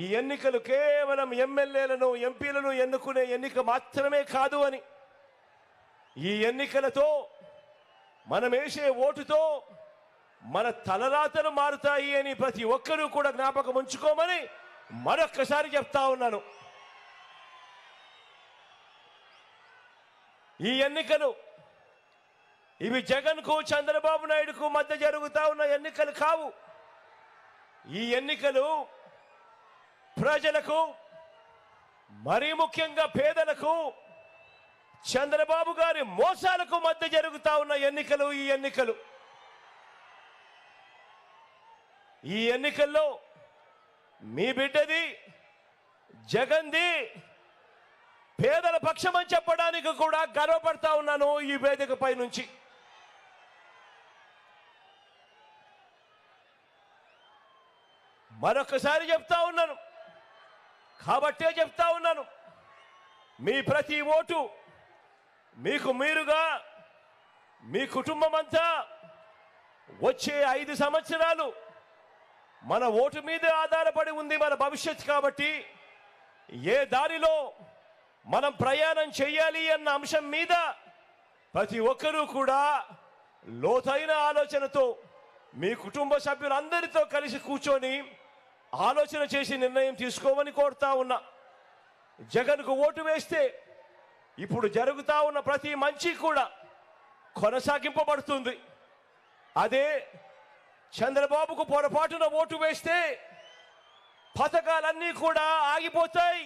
ఈ ఎన్నికలు కేవలం ఎమ్మెల్యేలను ఎంపీలను ఎన్నుకునే ఎన్నిక మాత్రమే కాదు అని. ఈ ఎన్నికలతో మనం వేసే ఓటుతో మన తలరాతలు మారుతాయి అని ప్రతి ఒక్కరూ కూడా జ్ఞాపకం ఉంచుకోమని మరొక్కసారి చెప్తా ఉన్నాను. ఈ ఎన్నికలు ఇవి జగన్కు చంద్రబాబు నాయుడుకు మధ్య జరుగుతా ఉన్న ఎన్నికలు కావు. ఈ ఎన్నికలు ప్రజలకు మరీ ముఖ్యంగా పేదలకు చంద్రబాబు గారి మోసాలకు మధ్య జరుగుతా ఉన్న ఎన్నికలు ఈ ఎన్నికలు. ఈ ఎన్నికల్లో మీ బిడ్డది జగన్ది పేదల పక్షమని చెప్పడానికి కూడా గర్వపడతా ఉన్నాను ఈ వేదికపై నుంచి. మరొకసారి చెప్తా ఉన్నాను కాబట్టే చెప్తా ఉన్నాను. మీ ప్రతి ఓటు మీకు మీరుగా మీ కుటుంబం అంతా వచ్చే ఐదు సంవత్సరాలు మన ఓటు మీదే ఆధారపడి ఉంది మన భవిష్యత్ కాబట్టి ఏ దారిలో మనం ప్రయాణం చేయాలి అన్న అంశం మీద ప్రతి ఒక్కరూ కూడా లోతైన ఆలోచనతో మీ కుటుంబ సభ్యులందరితో కలిసి కూర్చొని ఆలోచన చేసి నిర్ణయం తీసుకోమని కోరుతా ఉన్నా. జగన్కు ఓటు వేస్తే ఇప్పుడు జరుగుతా ఉన్న ప్రతి మంచి కూడా కొనసాగింపబడుతుంది. అదే చంద్రబాబుకు పొరపాటున ఓటు వేస్తే పథకాలన్నీ కూడా ఆగిపోతాయి.